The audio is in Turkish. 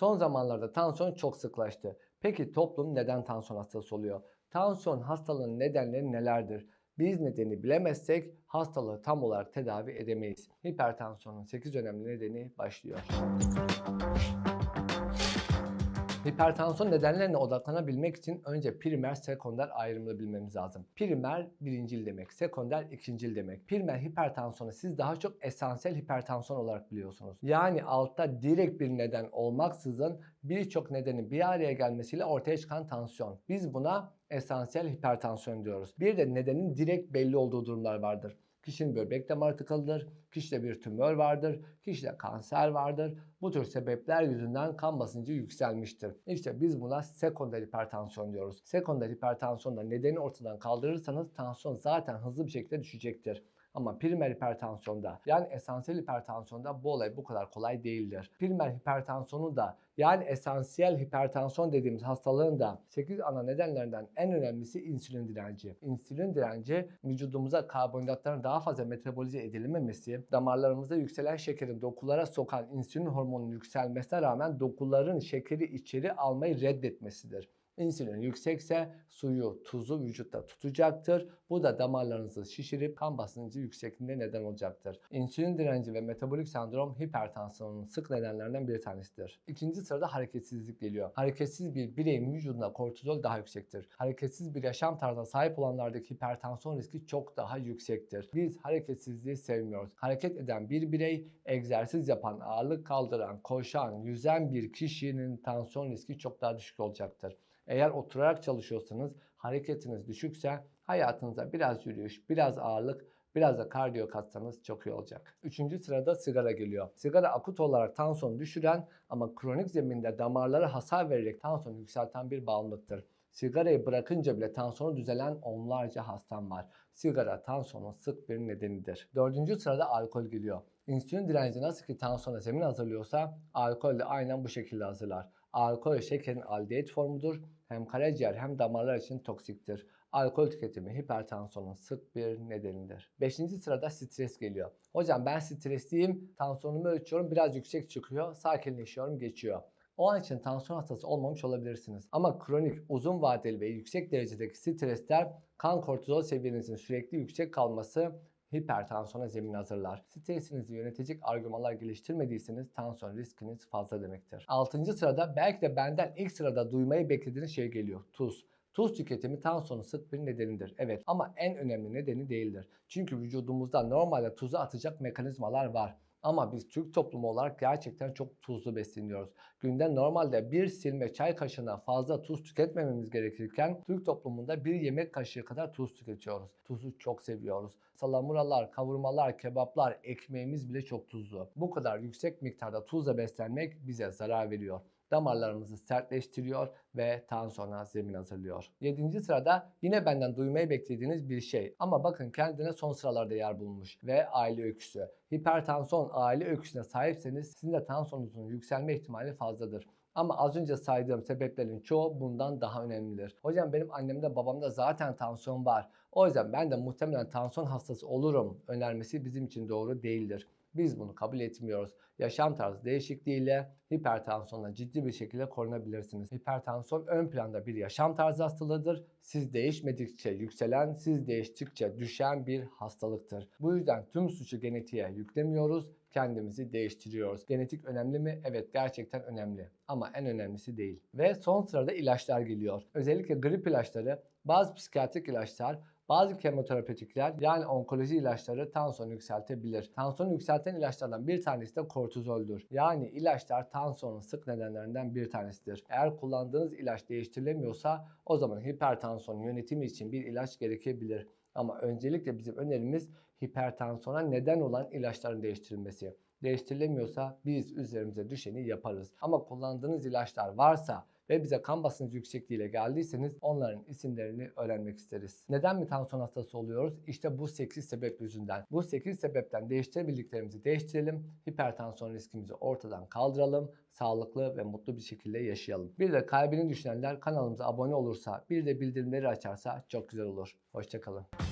Son zamanlarda tansiyon çok sıklaştı. Peki toplum neden tansiyon hastası oluyor? Tansiyon hastalığının nedenleri nelerdir? Biz nedeni bilemezsek hastalığı tam olarak tedavi edemeyiz. Hipertansiyonun 8 önemli nedeni başlıyor. Hipertansiyon nedenlerine odaklanabilmek için önce primer, sekonder ayrımını bilmemiz lazım. Primer birincil demek, sekonder ikincil demek. Primer hipertansiyonu siz daha çok esansiyel hipertansiyon olarak biliyorsunuz. Yani altta direkt bir neden olmaksızın birçok nedenin bir araya gelmesiyle ortaya çıkan tansiyon. Biz buna esansiyel hipertansiyon diyoruz. Bir de nedenin direkt belli olduğu durumlar vardır. Kişinin böbrek damarı tıkalıdır, kişide bir tümör vardır, kişide kanser vardır. Bu tür sebepler yüzünden kan basıncı yükselmiştir. İşte biz buna sekonder hipertansiyon diyoruz. Sekonder hipertansiyonda nedeni ortadan kaldırırsanız tansiyon zaten hızlı bir şekilde düşecektir. Ama primer hipertansiyonda yani esansiyel hipertansiyonda bu olay bu kadar kolay değildir. Primer hipertansiyonu da yani esansiyel hipertansiyon dediğimiz hastalığın da 8 ana nedenlerinden en önemlisi insülin direnci. İnsülin direnci vücudumuza karbonhidratların daha fazla metabolize edilmemesi, damarlarımızda yükselen şekerin dokulara sokan insülin hormonunun yükselmesine rağmen dokuların şekeri içeri almayı reddetmesidir. İnsülin yüksekse suyu, tuzu vücutta tutacaktır. Bu da damarlarınızı şişirip kan basıncı yüksekliğine neden olacaktır. İnsülin direnci ve metabolik sendrom hipertansiyonun sık nedenlerinden bir tanesidir. İkinci sırada hareketsizlik geliyor. Hareketsiz bir bireyin vücudunda kortizol daha yüksektir. Hareketsiz bir yaşam tarzına sahip olanlardaki hipertansiyon riski çok daha yüksektir. Biz hareketsizliği sevmiyoruz. Hareket eden bir birey, egzersiz yapan, ağırlık kaldıran, koşan, yüzen bir kişinin tansiyon riski çok daha düşük olacaktır. Eğer oturarak çalışıyorsanız, hareketiniz düşükse hayatınıza biraz yürüyüş, biraz ağırlık, biraz da kardiyo katsanız çok iyi olacak. Üçüncü sırada sigara geliyor. Sigara akut olarak tansiyonu düşüren ama kronik zeminde damarlara hasar vererek tansiyonu yükselten bir bağımlılıktır. Sigarayı bırakınca bile tansiyonu düzelen onlarca hastam var. Sigara tansiyonun sık bir nedenidir. Dördüncü sırada alkol geliyor. İnsülin direnci nasıl ki tansiyona zemin hazırlıyorsa alkol de aynen bu şekilde hazırlar. Alkol şekerin aldehit formudur. Hem karaciğer hem damarlar için toksiktir. Alkol tüketimi hipertansiyonun sık bir nedenidir. Beşinci sırada stres geliyor. Hocam ben stresliyim, tansiyonumu ölçüyorum, biraz yüksek çıkıyor, sakinleşiyorum, geçiyor. O an için tansiyon hastası olmamış olabilirsiniz. Ama kronik, uzun vadeli ve yüksek derecedeki stresler kan kortizol seviyenizin sürekli yüksek kalması hipertansiyona zemin hazırlar. Stresinizi yönetecek argümanlar geliştirmediyseniz tansiyon riskiniz fazla demektir. 6. sırada belki de benden ilk sırada duymayı beklediğiniz şey geliyor. Tuz. Tuz tüketimi tansiyonun sık bir nedenidir. Evet ama en önemli nedeni değildir. Çünkü vücudumuzda normalde tuzu atacak mekanizmalar var. Ama biz Türk toplumu olarak gerçekten çok tuzlu besleniyoruz. Günde normalde bir silme çay kaşığına fazla tuz tüketmememiz gerekirken Türk toplumunda bir yemek kaşığı kadar tuz tüketiyoruz. Tuzu çok seviyoruz. Salamuralar, kavurmalar, kebaplar, ekmeğimiz bile çok tuzlu. Bu kadar yüksek miktarda tuzla beslenmek bize zarar veriyor damarlarımızı sertleştiriyor ve tansiyona zemin hazırlıyor. 7. sırada yine benden duymayı beklediğiniz bir şey ama bakın kendine son sıralarda yer bulmuş ve aile öyküsü. Hipertansiyon aile öyküsüne sahipseniz sizin de tansiyonunuzun yükselme ihtimali fazladır. Ama az önce saydığım sebeplerin çoğu bundan daha önemlidir. Hocam benim annemde babamda zaten tansiyon var. O yüzden ben de muhtemelen tansiyon hastası olurum önermesi bizim için doğru değildir. Biz bunu kabul etmiyoruz. Yaşam tarzı değişikliğiyle hipertansiyonla ciddi bir şekilde korunabilirsiniz. Hipertansiyon ön planda bir yaşam tarzı hastalığıdır. Siz değişmedikçe yükselen, siz değiştikçe düşen bir hastalıktır. Bu yüzden tüm suçu genetiğe yüklemiyoruz kendimizi değiştiriyoruz. Genetik önemli mi? Evet gerçekten önemli. Ama en önemlisi değil. Ve son sırada ilaçlar geliyor. Özellikle grip ilaçları, bazı psikiyatrik ilaçlar, bazı kemoterapetikler yani onkoloji ilaçları tansiyonu yükseltebilir. Tansiyonu yükselten ilaçlardan bir tanesi de kortizoldür. Yani ilaçlar tansiyonun sık nedenlerinden bir tanesidir. Eğer kullandığınız ilaç değiştirilemiyorsa o zaman hipertansiyon yönetimi için bir ilaç gerekebilir. Ama öncelikle bizim önerimiz hipertansiyona neden olan ilaçların değiştirilmesi. Değiştirilemiyorsa biz üzerimize düşeni yaparız. Ama kullandığınız ilaçlar varsa ve bize kan basıncı yüksekliğiyle geldiyseniz onların isimlerini öğrenmek isteriz. Neden mi tansiyon hastası oluyoruz? İşte bu 8 sebep yüzünden. Bu 8 sebepten değiştirebildiklerimizi değiştirelim. Hipertansiyon riskimizi ortadan kaldıralım. Sağlıklı ve mutlu bir şekilde yaşayalım. Bir de kalbini düşünenler kanalımıza abone olursa, bir de bildirimleri açarsa çok güzel olur. Hoşçakalın.